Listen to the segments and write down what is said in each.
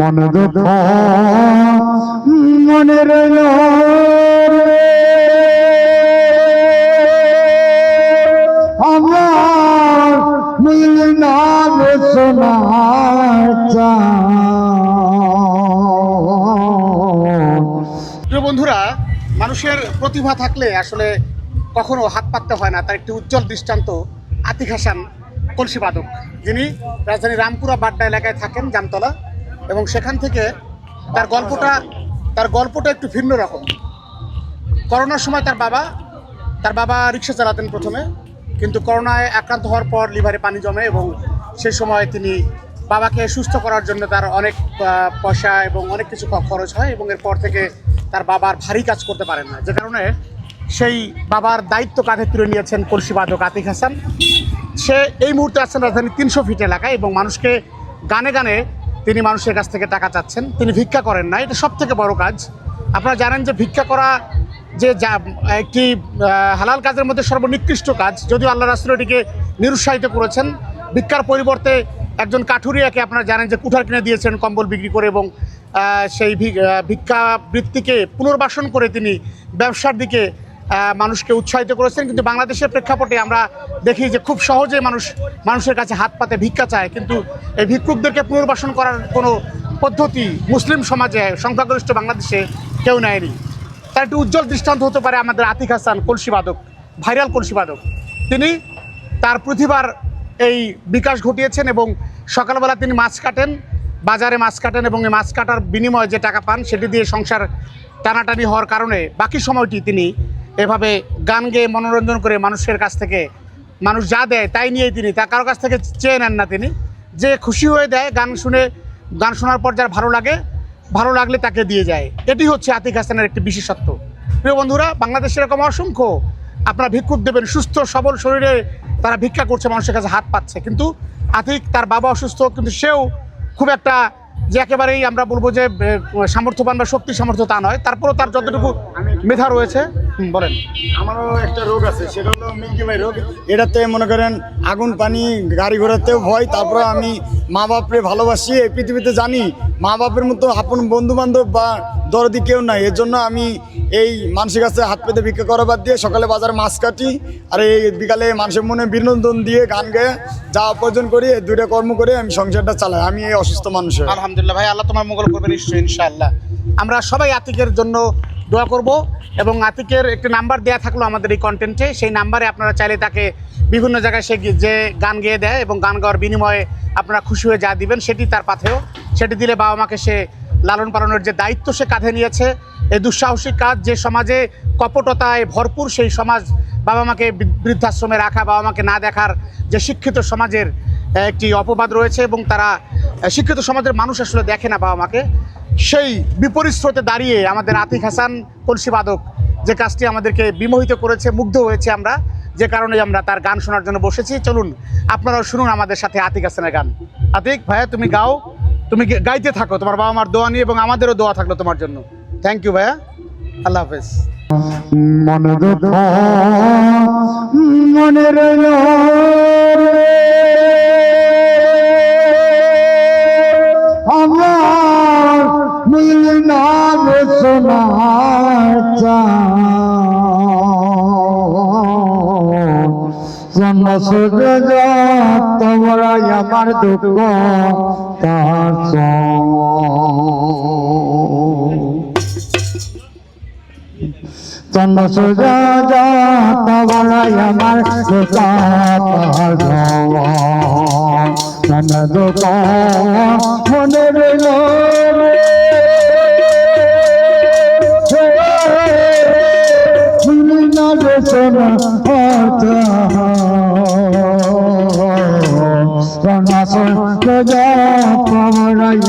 মনে মনে রইল আমার মিল না শোনার বন্ধুরা, মানুষের প্রতিভা থাকলে আসলে কখনো হাত পাততে হয় না। তার একটি উজ্জ্বল দৃষ্টান্ত আতিক হাসান কলসি বাদক যিনি রাজধানী রামপুরা বাড্ডা এলাকায় থাকেন, জামতলা। এবং সেখান থেকে তার গল্পটা তার গল্পটা একটু ভিন্ন রকম। করোনার সময় তার বাবা তার বাবা রিক্সা চালাতেন প্রথমে, কিন্তু করোনায় আক্রান্ত হওয়ার পর লিভারে পানি জমে এবং সেই সময় তিনি বাবাকে সুস্থ করার জন্য তার অনেক পয়সা এবং অনেক কিছু খরচ হয় এবং এরপর থেকে তার বাবার ভারী কাজ করতে পারেন না। যে কারণে সেই বাবার দায়িত্ব কাঁধে তুলে নিয়েছেন কলসি বাদক আতিক হাসান। সে এই মুহূর্তে আছেন রাজধানী তিনশো ফিট এলাকায় এবং মানুষকে গানে গানে তিনি মানুষের কাছ থেকে টাকা চাচ্ছেন। তিনি ভিক্ষা করেন না এটা সব থেকে বড় কাজ। আপনারা জানেন যে ভিক্ষা করা যে যা একটি হালাল কাজের মধ্যে সর্বনিকৃষ্ট কাজ। যদিও আল্লাহ রাসুল এটিকে নিরুৎসাহিত করেছেন ভিক্ষার পরিবর্তে একজন কাঠুরিয়াকে আপনারা জানেন যে কুঠার কিনে দিয়েছেন কম্বল বিক্রি করে এবং সেই ভি- আহ, ভিক্ষা বৃত্তিকে পুনর্বাসন করে তিনি ব্যবসার দিকে মানুষকে উৎসাহিত করেছেন, কিন্তু বাংলাদেশের প্রেক্ষাপটে আমরা দেখি যে খুব সহজে মানুষ, মানুষের কাছে হাত পাতে ভিক্ষা চায়, কিন্তু এই ভিক্ষুকদেরকে পুনর্বাসন করার কোনো পদ্ধতি মুসলিম সমাজে সংখ্যাগরিষ্ঠ বাংলাদেশে কেউ নেয়নি। তার একটি উজ্জ্বল দৃষ্টান্ত হতে পারে আমাদের আতিক হাসান কলসি বাদক, ভাইরাল কলসি বাদক। তিনি তার প্রতিভার এই বিকাশ ঘটিয়েছেন এবং সকালবেলা তিনি মাছ কাটেন, বাজারে মাছ কাটেন এবং এই মাছ কাটার বিনিময়ে যে টাকা পান, সেটি দিয়ে সংসার টানাটানি হওয়ার কারণে বাকি সময়টি তিনি এভাবে গান গেয়ে মনোরঞ্জন করে মানুষের কাছ থেকে, মানুষ যা দেয় তাই নিয়েই তিনি, তা কারও কাছ থেকে চেয়ে নেন না তিনি। যে খুশি হয়ে দেয় গান শুনে, গান শোনার পর যার ভালো লাগে, ভালো লাগলে তাকে দিয়ে যায়। এটি হচ্ছে আতিক হাসানের একটি বিশেষত্ব। প্রিয় বন্ধুরা বাংলাদেশে এরকম অসংখ্য আপনারা ভিক্ষুক দেবেন, সুস্থ, সবল শরীরে তারা ভিক্ষা করছে, মানুষের কাছে হাত পাচ্ছে। কিন্তু আতিক তার বাবা অসুস্থ, কিন্তু সেও খুব একটা যে একেবারেই আমরা বলব যে সামর্থ্যবান বা শক্তি সামর্থ্য তা নয়। তারপরেও তার যতটুকু মেধা রয়েছে বলেন। আমারও একটা রোগ আছে সেটা হলো মিল্কি ভাই রোগ। এটাতে মনে করেন আগুন পানি গাড়ি ঘোড়াতেও ভয় তারপরে আমি মা বাপরে ভালোবাসি এই পৃথিবীতে জানি মা বাপের মতো আপন বন্ধু বান্ধব বা দরদি কেউ নাই। এর জন্য আমি এই মানুষের কাছে হাত পেতে ভিক্ষা করা বাদ দিয়ে সকালে বাজারে মাছ কাটি আর এই বিকালে মানুষের মনে বিনোদন দিয়ে গান গেয়ে যা উপার্জন করি এই দুইটা কর্ম করে আমি সংসারটা চালাই। আমি এই অসুস্থ মানুষের। আলহামদুলিল্লাহ ভাই আল্লাহ তোমার মঙ্গল করবেন ইনশাআল্লাহ। আমরা সবাই আতিকের জন্য দোয়া করব এবং আতিকের একটি নাম্বার দেয়া থাকল আমাদের এই কন্টেন্টে সেই নাম্বারে আপনারা চাইলে তাকে বিভিন্ন জায়গায় সে যে গান গেয়ে দেয় এবং গান গাওয়ার বিনিময়ে আপনারা খুশি হয়ে যা দিবেন, সেটি তার পাথেও সেটি দিলে বাবা মাকে সে লালন পালনের যে দায়িত্ব সে কাঁধে নিয়েছে। এই দুঃসাহসিক কাজ যে সমাজে কপটতায় ভরপুর, সেই সমাজ বাবা মাকে বৃদ্ধাশ্রমে রাখা, বাবা মাকে না দেখার যে শিক্ষিত সমাজের একটি অপবাদ রয়েছে এবং তারা শিক্ষিত সমাজের মানুষ আসলে দেখে না বাবা মাকে। সেই বিপরীত স্রোতে দাঁড়িয়ে আমাদের আতিক হাসান কলসি বাদক যে কাজটি আমাদেরকে বিমোহিত করেছে, মুগ্ধ হয়েছে আমরা, যে কারণে আমরা তার গান শোনার জন্য বসেছি। চলুন, আপনারাও শুনুন আমাদের সাথে আতিক হাসানের গান। আতিক, ভাইয়া, তুমি গাও, তুমি গাইতে থাকো, তোমার বাবা মার দোয়া নিয়ে এবং আমাদেরও দোয়া থাকল তোমার জন্য। থ্যাংক ইউ ভাইয়া। আল্লাহ হাফেজ। মনে মনে জন্ম সূর্য তোমরা আমার দুঃখ তার চন্দ্র সোজা যা তবলাই আমার চন্দ্র দোক মনে রইল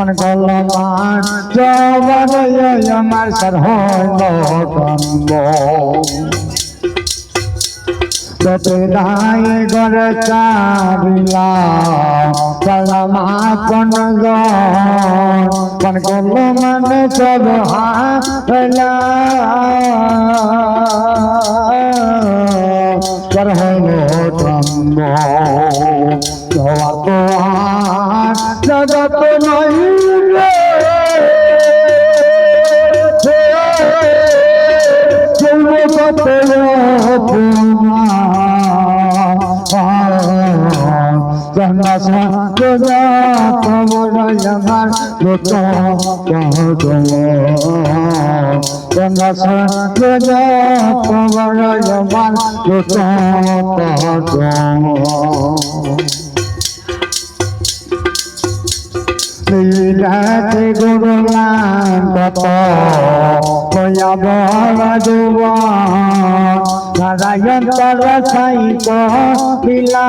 মন কলমান জবান আমার সার হইল তোতে দাই গর চাবিলা কলমা কোন কোন কলমান সব জগত নয় হাইলা কর হইল কন্দ জবাব জগত নই রে লীলাতে গুরুলাম কত কয়া বড় যুবা নারায়ণ তর সাই লীলা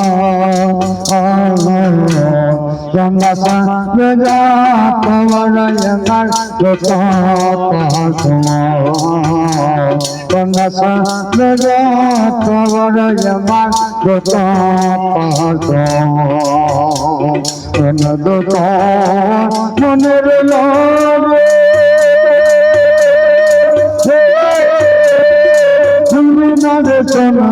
জঙ্গা সাজা কবর আমার যত জঙ্গা সাজা কবর আমার যত মনের লড়ে তুমি না রে সোনা